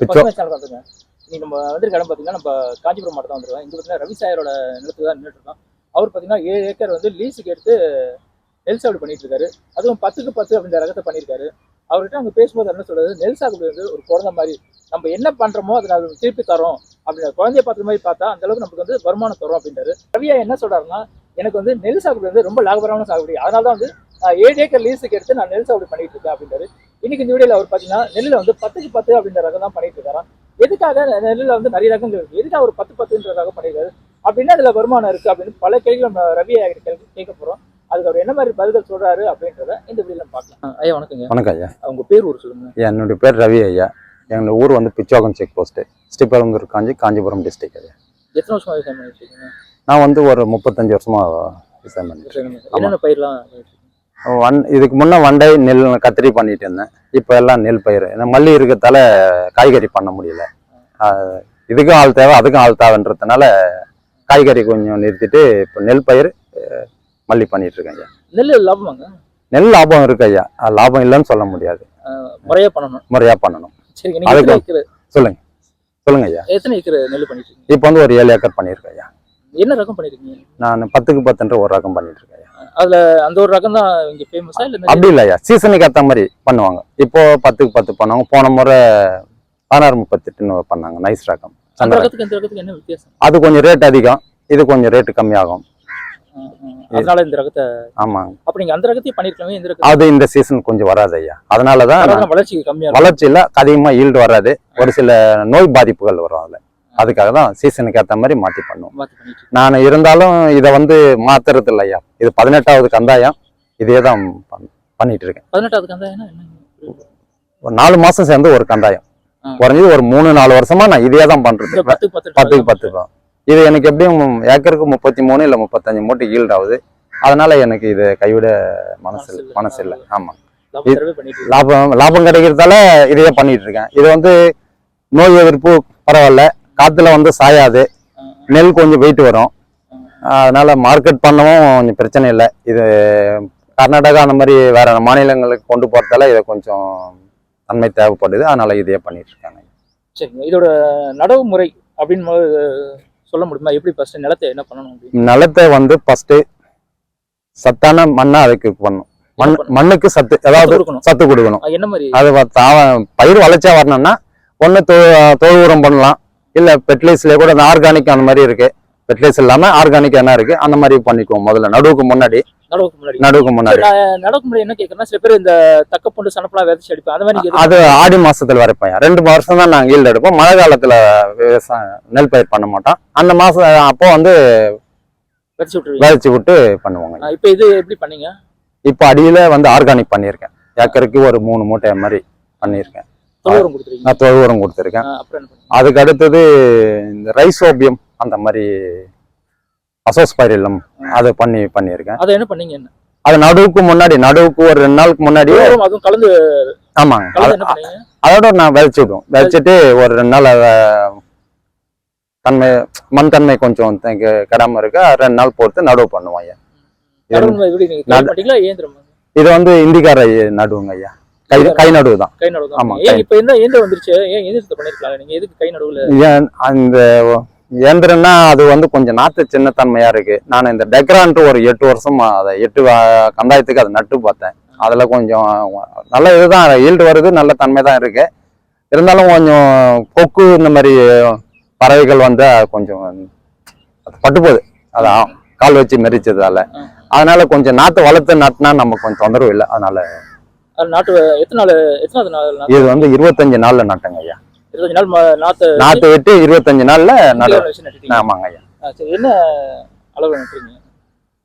பிச்சோ பசுமை இன்னைக்கு நம்ம வந்திருக்க இடம் பார்த்தீங்கன்னா நம்ம காஞ்சிபுரம் மாவட்டம் தான் வந்திருக்கோம். இங்க பார்த்தீங்கன்னா ரவி சாயரோட நிலத்துக்கு தான் நின்றுட்டு இருக்கோம். அவர் பார்த்தீங்கன்னா ஏழு ஏக்கர் வந்து லீஸுக்கு எடுத்து நெல் சாகுபடி பண்ணிட்டு இருக்காரு. அதுவும் பத்துக்கு பத்து அப்படின்ற ரகத்தை பண்ணியிருக்காரு அவர்கிட்ட அங்கே பேசும்போது என்ன சொல்றது? நெல் சாகுபடி வந்து ஒரு குழந்தை மாதிரி. நம்ம என்ன பண்றோமோ அதை அது திருப்பி தரோம். அப்படின்ற குழந்தைய பார்த்த மாதிரி பார்த்தா அந்த அளவுக்கு நமக்கு வந்து வருமானம் தரும் அப்படின்றாரு. ரவியா என்ன சொல்றாருன்னா எனக்கு வந்து நெல் சாகுபடி வந்து ரொம்ப லாபகரமான சாகுபடி. அதனால தான் வந்து நான் ஏழு ஏக்கர் லீஸுக்கு எடுத்து நான் நெல் சாகுபடி பண்ணிட்டு இருக்கேன் அப்படின்றாரு. இன்னைக்கு இந்த வீடியோல அவர் பார்த்தீங்கன்னா நெல்லில் வந்து பத்துக்கு பத்து அப்படின்ற ரகம் தான் பண்ணிட்டு இருக்காராம். எதுக்காக நெல்லில் வந்து நிறைய ரகங்கள் இருக்கு? எதுக்காக ஒரு பத்து பத்துன்ற ரகம் பண்ணிருக்காரு? அப்படின்னா அதுல வருமானம் இருக்கு அப்படின்னு பல கேள்விகள் நம்ம ரவி கேள்வி கேட்க போறோம். அதுக்கு அவர் என்ன மாதிரி பதில்கள் சொல்றாரு அப்படின்றத இந்த வீடியோல பார்க்கலாம். ஐயா வணக்கங்க. வணக்கம் ஐயா. அவங்க பேர் ஊர் சொல்லுங்க. என்னுடைய பேர் ரவி ஐயா. எங்கள் ஊர் வந்து பிச்சோகம் check post Sriperumbudur Kanchi Kanchipuram district ஐயா. எத்தனை வருஷமா விவசாயம் பண்ணிட்டு நான் வந்து ஒரு முப்பத்தஞ்சு வருஷமா விவசாயம் பண்ணிட்டு பயிர்லாம். வன் இதுக்கு முன்னே வண்டை நெல் கத்திரி பண்ணிட்டு இருந்தேன். இப்போ எல்லாம் நெல் பயிர். ஏன்னா மல்லி இருக்கிறதால காய்கறி பண்ண முடியல. இதுக்கும் ஆள் தேவை அதுக்கும் ஆள் தேவைன்றதுனால காய்கறி கொஞ்சம் நிறுத்திட்டு இப்போ நெல் பயிர் மல்லி பண்ணிட்டு இருக்கேன் ஐயா. நெல் லாபமாங்க? நெல் லாபம் இருக்கு ஐயா. லாபம் இல்லைன்னு சொல்ல முடியாது. முறையா பண்ணணும். முறையா பண்ணணும். அதுக்கு- சொல்லுங்க. சொல்லுங்க ஐயா. எத்தனை ஏக்கர் நெல் பண்ணிட்டு இப்போ வந்து ஒரு ஏழு ஏக்கர் பண்ணியிருக்கேன் ஐயா. என்ன ரகம் பண்ணிருக்கீங்க? நான் பத்துக்கு பத்துன்ற ஒரு ரகம் பண்ணிட்டு இருக்கேன். அதுல அந்த ஒரு ரகம் தான் இங்க ஃபேமஸா இல்ல அப்படி இல்லையா சீசனுக்கு ஏற்ற மாதிரி பண்ணுவாங்க. இப்போ பத்துக்கு பத்து பண்ணுவாங்க போன முறை பதினாறு முப்பத்தெட்டுன்னு பண்ணாங்க. நைஸ் ரகம். அந்த. ரகத்துக்கு இந்த ரகத்துக்கு என்ன வித்தியாசம்? அது கொஞ்சம் ரேட் அதிகம். இது கொஞ்சம் ரேட்டு கம்மியாகும். அதனால இந்த ரகத்தை ஆமாங்க அப்ப நீங்க அந்த ரகத்தையும் பண்ணிருக்கலாமே இந்த அது இந்த சீசன் கொஞ்சம் வராது ஐயா. அதனால தான் வளர்ச்சி கம்மியா வளர்ச்சியில் அதிகமாக ஈல்டு வராது. ஒரு சில நோய் பாதிப்புகள் வரும் அதில். அதுக்காக தான் சீசனுக்கு ஏற்ற மாதிரி மாற்றி பண்ணுவோம். நான் இருந்தாலும் இதை வந்து மாத்துறது இல்லை ஐயா. இது பதினெட்டாவது கந்தாயம். இதே தான் பண்- பண்ணிட்டு இருக்கேன். பதினெட்டாவது நாலு மாசம் சேர்ந்து ஒரு கந்தாயம். குறைஞ்சது ஒரு மூணு நாலு வருஷமா நான் இதே தான் பண்றது. பத்துக்கு பத்து தான். இது எனக்கு எப்படியும் ஏக்கருக்கு முப்பத்தி மூணு இல்ல முப்பத்தஞ்சு மூட்டை ஈல்டு ஆகுது. அதனால எனக்கு இது கைவிட மனசு இல்லை. மனசு இல்லை. ஆமா. லாபம் தரவே பண்ணிட்டு இருக்கீங்க. லாபம் லாபம் கிடைக்கிறதால இதையே பண்ணிட்டு இருக்கேன். இது வந்து நோய் எதிர்ப்பு பரவாயில்ல. காத்துல வந்து சாயாது. நெல் கொஞ்சம் வெயிட் வரும். அதனால மார்க்கெட் பண்ணவும் கொஞ்சம் பிரச்சனை இல்லை. இது கர்நாடகா அந்த மாதிரி வேற மாநிலங்களுக்கு கொண்டு போறதால இதை கொஞ்சம் தன்மை தேவைப்படுது. அதனால இதையே பண்ணிட்டு இருக்காங்க. சரிங்க. இதோட நடவு முறை அப்படின்னு சொல்ல முடியுமா? எப்படி ஃபர்ஸ்ட் நிலத்தை என்ன பண்ணணும் நிலத்தை வந்து ஃபர்ஸ்ட் சத்தான மண்ணை அதுக்கு பண்ணணும். மண்? மண்ணுக்கு சத்து கொடுக்கணும். சத்து கொடுக்கணும். என்ன மாதிரி? அது பயிர் வளர்ச்சியா வரணும்னா ஒன்று தொழு உரம் பண்ணலாம். இல்ல பெட்லைஸ்லேயே கூட அந்த ஆர்கானிக் அந்த மாதிரி இருக்கு. பெட்லைஸ் இல்லாம ஆர்கானிக் என்ன இருக்கு. அந்த மாதிரி பண்ணிக்குவோம் முதல்ல. நடுவுக்கு முன்னாடி. நடவுக்கு முன்னாடி. நடுவுக்கு முன்னாடி. என்ன கேட்கறேன்னா சில பேர் இந்த தக்க பூண்டு சனப்பெல்லாம் விதைச்சு அடிப்பேன். அந்த மாதிரி அது ஆடி மாசத்துல வரைப்போம் ரெண்டு வருஷம் தான் நாங்கள் ஈல்டு எடுப்போம். மழை காலத்துல விவசாயம் நெல் பயிர் பண்ண மாட்டோம். அந்த மாசம் அப்போ வந்து விதைச்சு விட்டு பண்ணுவாங்க. இப்போ இது எப்படி பண்ணீங்க? இப்போ அடியில வந்து ஆர்கானிக் பண்ணியிருக்கேன். ஏக்கருக்கு ஒரு மூணு மூட்டை மாதிரி பண்ணியிருக்கேன். நான் தொழு உரம் கொடுத்துருக்கேன். அதுக்கு அடுத்தது இந்த ரைசோபியம் அந்த மாதிரி அசோஸ்பைரிலம் அதை பண்ணி பண்ணியிருக்கேன். அதை என்ன பண்ணீங்க என்ன? அது நடுவுக்கு முன்னாடி நடுவுக்கு ஒரு ரெண்டு நாளுக்கு முன்னாடி தொழு உரம் அதுவும் கலந்து ஆமாங்க. அதோட நான் விதைச்சு விடுவோம் விதைச்சிட்டு ஒரு ரெண்டு நாள் அதை தன்மை மண் தன்மை கொஞ்சம் கெடாம இருக்க ரெண்டு நாள் பொறுத்து நடுவு பண்ணுவோம் ஐயா. இது வந்து இந்திக்கார நடுவுங்க ஐயா. கை கை நடுவு தான் கை நடுவு ஆமா, தான் இப்போ என்ன வந்துருச்சு? ஏன் இயந்திரத்தை பண்ணிருக்கலாம் நீங்க எதுக்கு கை நடுவுல? ஏன் அந்த இயந்திரம்னா அது வந்து கொஞ்சம் நாத்து சின்னத்தன்மையா இருக்கு. நான் இந்த டெக்ரான்ட்டு ஒரு எட்டு வருஷமா அதை எட்டு கந்தாயத்துக்கு அதை நட்டு பார்த்தேன். அதுல கொஞ்சம் நல்ல இதுதான். ஈல்டு வருது நல்ல தன்மை தான் இருக்கு. இருந்தாலும் கொஞ்சம் கொக்கு இந்த மாதிரி பறவைகள் வந்து கொஞ்சம் பட்டு போகுது. அதான் கால் வச்சு மெரிச்சதால. அதனால கொஞ்சம் நாத்து வளர்த்து நட்டினா நமக்கு கொஞ்சம் தொந்தரவு இல்லை. அதனால அது நாட்டு எத்தனை நாள் எத்தனாவது நாள்? இது வந்து இருபத்தஞ்சு நாள்ல நட்டங்க ஐயா. இருபத்தஞ்சு நாள் நாத்து நாத்து விட்டு? இருபத்தஞ்சு நாள்ல நடு. ஆமாங்க ஐயா. சரி என்ன அளவு நட்டுறீங்க?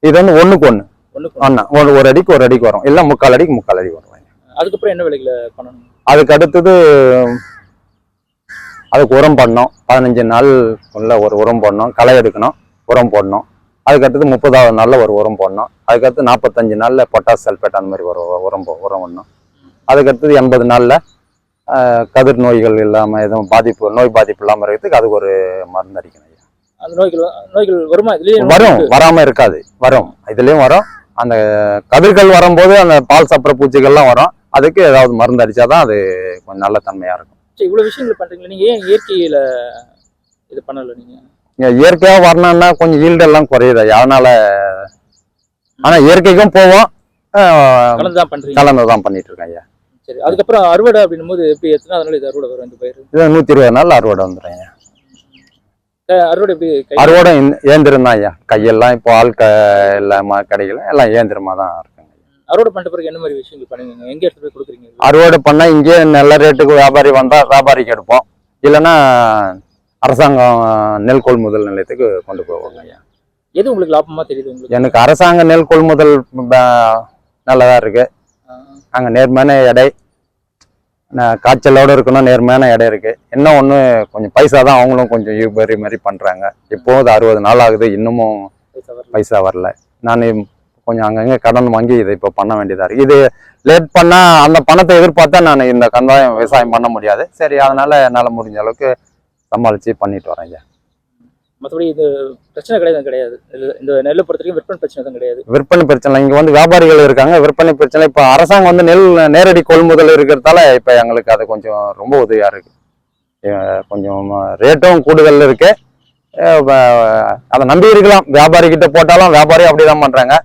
இது வந்து ஒண்ணுக்கு ஒண்ணு. ஒண்ணுக்கு ஒண்ணா. ஒரு அடிக்கு ஒரு அடிக்கு வரும். இல்ல முக்கால் அடிக்கு முக்கால் அடி வரும் அதுக்கப்புறம் என்ன விலைகளை பண்ணணும்? அதுக்கு அடுத்தது அதுக்கு உரம் பண்ணோம் பதினஞ்சு நாள் உள்ள ஒரு உரம் போடணும். களை எடுக்கணும். உரம் போடணும். அதுக்கு அடுத்தது முப்பதாவது நாள்ல ஒரு உரம் போடணும். அதுக்கடுத்து நாற்பத்தஞ்சு நாள்ல பொட்டாஸ் சல்பேட் அந்த மாதிரி ஒரு உரம் உரம் பண்ணணும் அதுக்கு அடுத்தது எண்பது நாள்ல கதிர் நோய்கள் இல்லாம எதுவும் பாதிப்பு நோய் பாதிப்பு இல்லாம இருக்கிறதுக்கு அதுக்கு ஒரு மருந்து அடிக்கணும் ஐயா. அந்த நோய்கள் நோய்கள் வருமா? வரும் வராம இருக்காது. வரும். இதுலயும் வரும். அந்த கதிர்கள் வரும்போது அந்த பால் சாப்பிட்ற பூச்சிகள்லாம் வரும். அதுக்கு ஏதாவது மருந்து அடிச்சாதான் அது கொஞ்சம் நல்ல தன்மையா இருக்கும். சரி இவ்வளவு விஷயங்கள் பண்றீங்களா. நீங்க ஏன் இயற்கையில இது பண்ணல நீங்க? இங்க இயற்கையா வரணும்னா கொஞ்சம் ஈல்டு எல்லாம் குறையுது. அதனால ஆனா இயற்கைக்கும் போவோம். கலந்து தான் பண்ணிட்டு இருக்கேன் ஐயா. சரி அதுக்கப்புறம் அறுவடை அப்படின்னும் போது எப்படி எத்தனை அதனால இது அறுவடை வரும் இந்த பயிர்? இது நூத்தி இருபது நாள் அறுவடை வந்துடும் ஐயா. அறுவடை எப்படி அறுவடை இயந்திரம் தான் ஐயா. கையெல்லாம் இப்போ ஆள் க இல்லாம கிடைக்கல எல்லாம் இயந்திரமா தான் இருக்குங்க அறுவடை பண்ணிட்ட பிறகு என்ன மாதிரி விஷயங்கள் பண்ணுவீங்க? எங்க எடுத்து போய் கொடுக்குறீங்க? அறுவடை பண்ணா இங்கே நல்ல ரேட்டுக்கு வியாபாரி வந்தா வியாபாரிக்கு எடுப்போம். இல்லைன்னா அரசாங்கம் நெல் கொள்முதல் நிலையத்துக்கு கொண்டு போவாங்க ஐயா. எது உங்களுக்கு லாபமா தெரியுது உங்களுக்கு? எனக்கு அரசாங்க நெல் கொள்முதல் ப- நல்லதா இருக்கு. அங்கே நேர்மையான எடை காய்ச்சலோட இருக்கணும் நேர்மையான எடை இருக்கு. என்ன ஒன்று கொஞ்சம் பைசா தான் அவங்களும் கொஞ்சம் யூபரி மாதிரி பண்றாங்க. இப்போ இது அறுபது நாள் ஆகுது இன்னமும் பைசா வரல. நான் கொஞ்சம் அங்கங்கே கடன் வாங்கி இதை இப்போ பண்ண வேண்டியதா இருக்கு. இது லேட் பண்ணா அந்த பணத்தை எதிர்பார்த்தா நான் இந்த கந்தாயம் விவசாயம் பண்ண முடியாது. சரி அதனால என்னால் முடிஞ்ச அளவுக்கு சமாளிச்சு பண்ணிட்டு வரேன் ஐயா. மற்றபடி இது பிரச்சனை கிடையாது கிடையாது. இந்த நெல்லை பொறுத்த வரைக்கும் விற்பனை பிரச்சனை தான் கிடையாது. விற்பனை பிரச்சனை இங்க வந்து வியாபாரிகள் இருக்காங்க விற்பனை பிரச்சனை. இப்போ அரசாங்கம் வந்து நெல் நேரடி கொள்முதல் இருக்கிறதால இப்போ எங்களுக்கு அது கொஞ்சம் ரொம்ப உதவியா இருக்கு. அஹ் கொஞ்சம் ரேட்டும் கூடுதல் இருக்கு. அதை நம்பி இருக்கலாம். வியாபாரி கிட்ட போட்டாலும் வியாபாரி அப்படிதான் பண்றாங்க.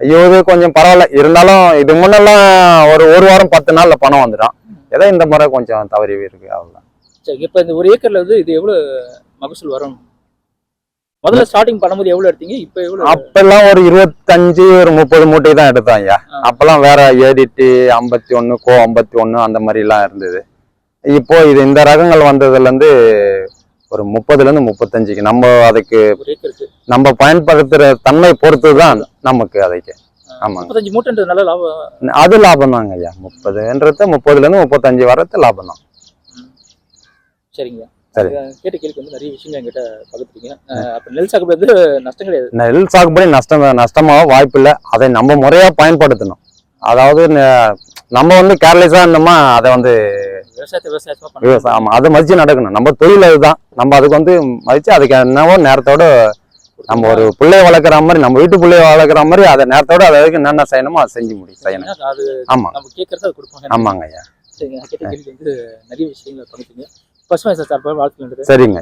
ஐயோ இது கொஞ்சம் பரவாயில்ல. இருந்தாலும் இது முன்னெல்லாம் ஒரு ஒரு வாரம் பத்து நாள்ல பணம் வந்துடும். ஏதோ இந்த முறை கொஞ்சம் தவறி இருக்கு அவ்வளவுதான். சரி இப்போ இந்த ஒரு ஏக்கர்ல வந்து இது எவ்வளவு மகசூல் வரும்? முதல்ல ஸ்டார்டிங் பண்ணும்போது எவ்வளவு எடுத்தீங்க? இப்போ எவ்வளவு? அப்பெல்லாம் ஒரு இருபத்தஞ்சு ஒரு முப்பது மூட்டை தான் எடுத்தோம் ஐயா. அப்பெல்லாம் வேற ஏடிடி ஐம்பத்தி ஒன்று கோ ஐம்பத்தி ஒன்று அந்த மாதிரிலாம் இருந்தது. இப்போ இது இந்த ரகங்கள் வந்ததுல இருந்து ஒரு முப்பதுல இருந்து முப்பத்தஞ்சுக்கு நம்ம அதுக்கு நம்ம பயன்படுத்துற தன்மை பொறுத்து தான் நமக்கு அதுக்கு. ஆமாங்க. அது லாபம். தாங்க ஐயா. முப்பதுன்றது முப்பதுல இருந்து முப்பத்தஞ்சு வரது லாபம் தான் சரிங்க. கேட்ட கேள்விக்கு வந்து நிறைய விஷயங்கள் என்கிட்ட பகிர்ந்துட்டீங்க. அஹ் அப்ப நெல் சாகுபடி வந்து நஷ்டம் கிடையாது. நெல் சாகுபடி நஷ்டம் நஷ்டமாக வாய்ப்பு இல்லை. அதை நம்ம முறையா பயன்படுத்தணும். அதாவது நம்ம வந்து கேர்லெஸ்ஸாக இருந்தோமா அதை வந்து விவசாயத்தை விவசாயமா அதை மதிச்சு நடக்கணும். நம்ம தொழில் அதுதான். நம்ம அதுக்கு வந்து மதிச்சு அதுக்கு என்னவோ நேரத்தோட நம்ம ஒரு பிள்ளைய வளர்க்குற மாதிரி நம்ம வீட்டு பிள்ளைய வளர்க்குற மாதிரி அதை நேரத்தோட அதை அதுக்கு என்னென்ன செய்யணுமோ அதை செஞ்சு முடி செய்யணும். ஏன்னா அது ஆமா. நம்ம கேட்கறத அது கொடுப்பாங்க. ஆமாங்க ஐயா நிறைய விஷயங்களை பண்ணிட்டீங்க பசுமை சார் சார்பாக வாழ்த்து சரிங்க